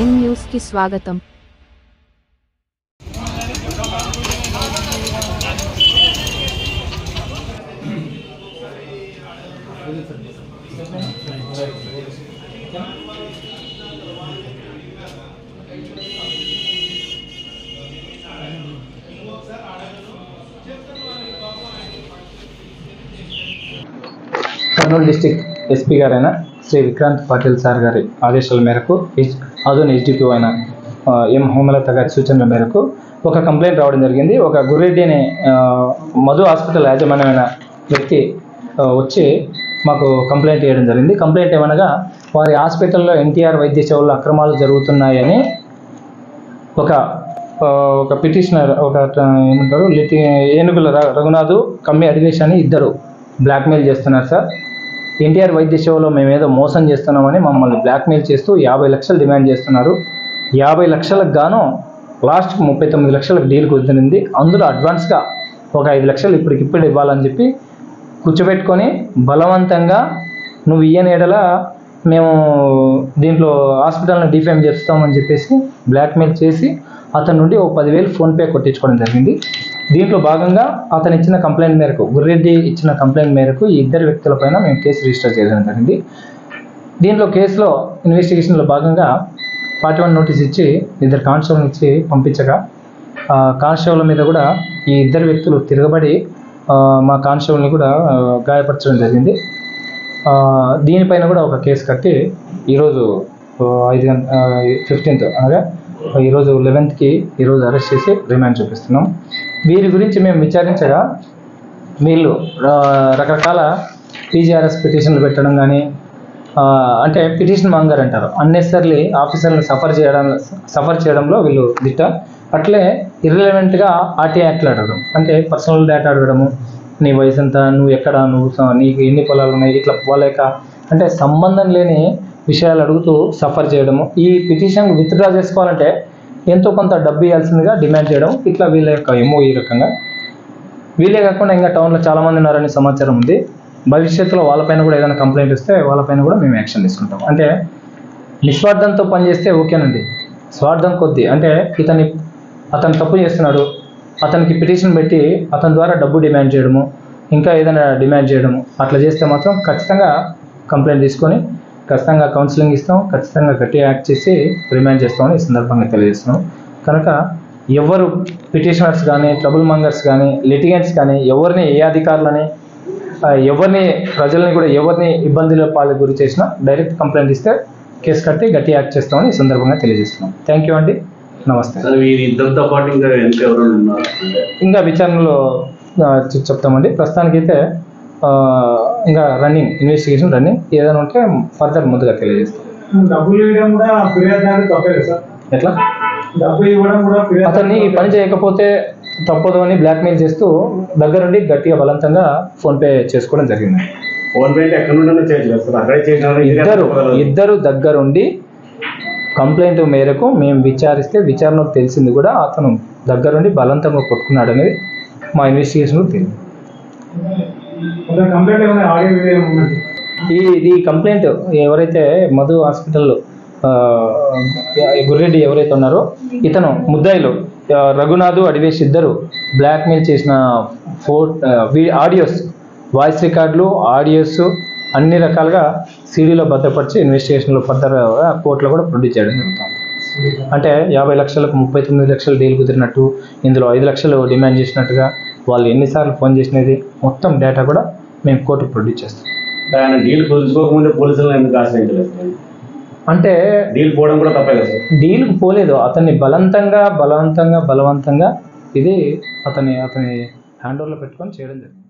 Prime news కి స్వాగతం Kurnool district SP గారైన శ్రీ విక్రాంత్ పాటిల్ సార్ గారి ఆదేశాల మేరకు హెచ్ ఆదోని హెచ్డిపి అయిన ఎం హోమలత గారి సూచనల మేరకు ఒక కంప్లైంట్ రావడం జరిగింది. ఒక గుర్రెడ్డి అనే మధు హాస్పిటల్ యాజమాన్యమైన వ్యక్తి వచ్చి మాకు కంప్లైంట్ చేయడం జరిగింది. కంప్లైంట్ ఏమనగా వారి హాస్పిటల్లో ఎన్టీఆర్ వైద్య సేవల్లో అక్రమాలు జరుగుతున్నాయని ఒక ఒక పిటిషనర్ ఒక ఏమంటారు లిటి ఏనుగుల ర- రఘునాథు కమ్మి అడిగేష్ అని ఇద్దరు బ్లాక్మెయిల్ చేస్తున్నారు సార్. ఎన్టీఆర్ వైద్య సేవలో మేము ఏదో మోసం చేస్తున్నామని మమ్మల్ని బ్లాక్మెయిల్ చేస్తూ యాభై లక్షలు డిమాండ్ చేస్తున్నారు. యాభై లక్షలకు గాను లాస్ట్కి ముప్పై తొమ్మిది లక్షలకు డీల్ కుదిరింది. అందులో అడ్వాన్స్గా ఒక ఐదు లక్షలు ఇప్పటికిప్పుడు ఇవ్వాలని చెప్పి కూర్చోబెట్టుకొని బలవంతంగా నువ్వు ఇయ్యని ఎడల మేము దీంట్లో హాస్పిటల్ని డిఫేమ్ చేస్తామని చెప్పేసి బ్లాక్మెయిల్ చేసి అతని నుండి ఓ పదివేలు ఫోన్పే కొట్టించుకోవడం జరిగింది. దీంట్లో భాగంగా అతను ఇచ్చిన కంప్లైంట్ మేరకు గుర్రెడ్డి ఇచ్చిన కంప్లైంట్ మేరకు ఈ ఇద్దరు వ్యక్తులపైన మేము కేసు రిజిస్టర్ చేయడం జరిగింది. దీంట్లో కేసులో ఇన్వెస్టిగేషన్లో భాగంగా ఫార్టీ వన్ నోటీస్ ఇచ్చి ఇద్దరు కానిస్టేబుల్ ఇచ్చి పంపించగా ఆ కానిస్టేబుల్ మీద కూడా ఈ ఇద్దరు వ్యక్తులు తిరగబడి మా కానిస్టేబుల్ని కూడా గాయపరచడం జరిగింది. దీనిపైన కూడా ఒక కేసు కట్టి ఈరోజు ఐదు గంట ఫిఫ్టీన్త్ అనగా ఈరోజు లెవెన్త్కి ఈరోజు అరెస్ట్ చేసి రిమాండ్ చూపిస్తున్నాం. వీరి గురించి మేము విచారించగా వీళ్ళు రకరకాల పీజీఆర్ఎస్ పిటిషన్లు పెట్టడం కానీ అంటే పిటిషన్ మాంగర్ అంటారు. అన్నెసర్లీ ఆఫీసర్లను సఫర్ చేయడం సఫర్ చేయడంలో వీళ్ళు దిట్ట. అట్లే ఇర్రిలవెంట్గా ఆర్టీ యాక్ట్లు అడగడం. అంటే పర్సనల్ డేటా అడగడము నీ వయసు ఎంత నువ్వు ఎక్కడ నువ్వు నీకు ఎన్ని పొలాలు ఉన్నాయి ఇట్లా పోలేక. అంటే సంబంధం లేని విషయాలు అడుగుతూ సఫర్ చేయడము. ఈ పిటిషన్ విత్డ్రా చేసుకోవాలంటే ఎంతో కొంత డబ్బు ఇవ్వాల్సిందిగా డిమాండ్ చేయడం ఇట్లా వీళ్ళ యొక్క ఎమో ఈ రకంగా. వీళ్ళే కాకుండా ఇంకా టౌన్లో చాలామంది ఉన్నారనే ఉన్నారని సమాచారం ఉంది. భవిష్యత్తులో వాళ్ళపైన కూడా ఏదైనా కంప్లైంట్ ఇస్తే వాళ్ళపైన కూడా మేము యాక్షన్ తీసుకుంటాం. అంటే నిస్వార్థంతో పనిచేస్తే ఓకేనండి. స్వార్థం కొద్దీ అంటే ఇతని అతను తప్పు చేస్తున్నాడు అతనికి పిటిషన్ పెట్టి అతని ద్వారా డబ్బు డిమాండ్ చేయడము ఇంకా ఏదైనా డిమాండ్ చేయడము అట్లా చేస్తే మాత్రం ఖచ్చితంగా కంప్లైంట్ తీసుకొని ఖచ్చితంగా కౌన్సిలింగ్ ఇస్తాం ఖచ్చితంగా గట్టిగా యాక్ట్ చేసి రిమాండ్ చేస్తామని ఈ సందర్భంగా తెలియజేస్తున్నాం. కనుక ఎవరు పిటిషనర్స్ కానీ ట్రబుల్ మంగర్స్ కానీ లిటిగెంట్స్ కానీ ఎవరిని ఏ అధికారులని ఎవరిని ప్రజల్ని కూడా ఎవరిని ఇబ్బందుల పాలు గురి చేసినా డైరెక్ట్ కంప్లైంట్ ఇస్తే కేసు కట్టి గట్టి యాక్ట్ చేస్తామని ఈ సందర్భంగా తెలియజేస్తున్నాం. థ్యాంక్ యూ అండి. నమస్తే. ఇద్దరితో పాటు ఇంకా ఇంకా విచారణలో చెప్తామండి. ప్రస్తుతానికైతే ఇంకా రన్నింగ్ ఇన్వెస్టిగేషన్ రన్నింగ్ ఏదైనా ఉంటే ఫర్దర్ ముందుగా తెలియజేస్తాం. డబ్బులు ఇవ్వడం కూడా ఫిర్యాదు తప్పే కదా సార్? ఎట్లా? ఇవ్వడం కూడా అతన్ని ఈ పని చేయకపోతే తప్పదు అని బ్లాక్మెయిల్ చేస్తూ దగ్గరుండి గట్టిగా బలవంతంగా ఫోన్పే చేసుకోవడం జరిగింది. ఫోన్ పే అంటే ఎక్కడ నుండి చేయొచ్చు కదా సార్? అక్కడే చేసిన ఇద్దరు ఇద్దరు దగ్గరుండి కంప్లైంట్ మేరకు మేము విచారిస్తే విచారణకు తెలిసింది కూడా అతను దగ్గరుండి బలవంతంగా కొట్టుకున్నాడు అనేది మా ఇన్వెస్టిగేషన్లో తెలియదు. ఈ ఈ కంప్లైంట్ ఎవరైతే మధు హాస్పిటల్ ఆ, గుర్రెడ్డి ఎవరైతే ఉన్నారో ఇతను ముద్దాయిలు రఘునాథు అడివేష్ ఇద్దరు బ్లాక్మెయిల్ చేసిన ఫో ఆడియోస్ వాయిస్ రికార్డులు ఆడియోస్ అన్ని రకాలుగా సీడీలో భద్రపరిచి ఇన్వెస్టిగేషన్లో ఫర్దర్ కోర్టులో కూడా ప్రొడ్యూస్ చేయడం జరుగుతుంది. అంటే యాభై లక్షలకు ముప్పై తొమ్మిది లక్షలు డీల్ కుదిరినట్టు ఇందులో ఐదు లక్షలు డిమాండ్ చేసినట్టుగా వాళ్ళు ఎన్నిసార్లు ఫోన్ చేసినది మొత్తం డేటా కూడా మేము కోర్టుకు ప్రొడ్యూస్ చేస్తాం. ఆయన డీల్ కుదుర్చుకోకముందే పోలీసులను ఎందుకు ఆశ్రయించలేదు? అంటే డీల్ పోవడం కూడా తప్పే కదా డీల్కి పోలేదు. అతన్ని బలవంతంగా బలవంతంగా బలవంతంగా ఇది అతని అతని హ్యాండ్ ఓవర్లో పెట్టుకొని చేయడం జరిగింది.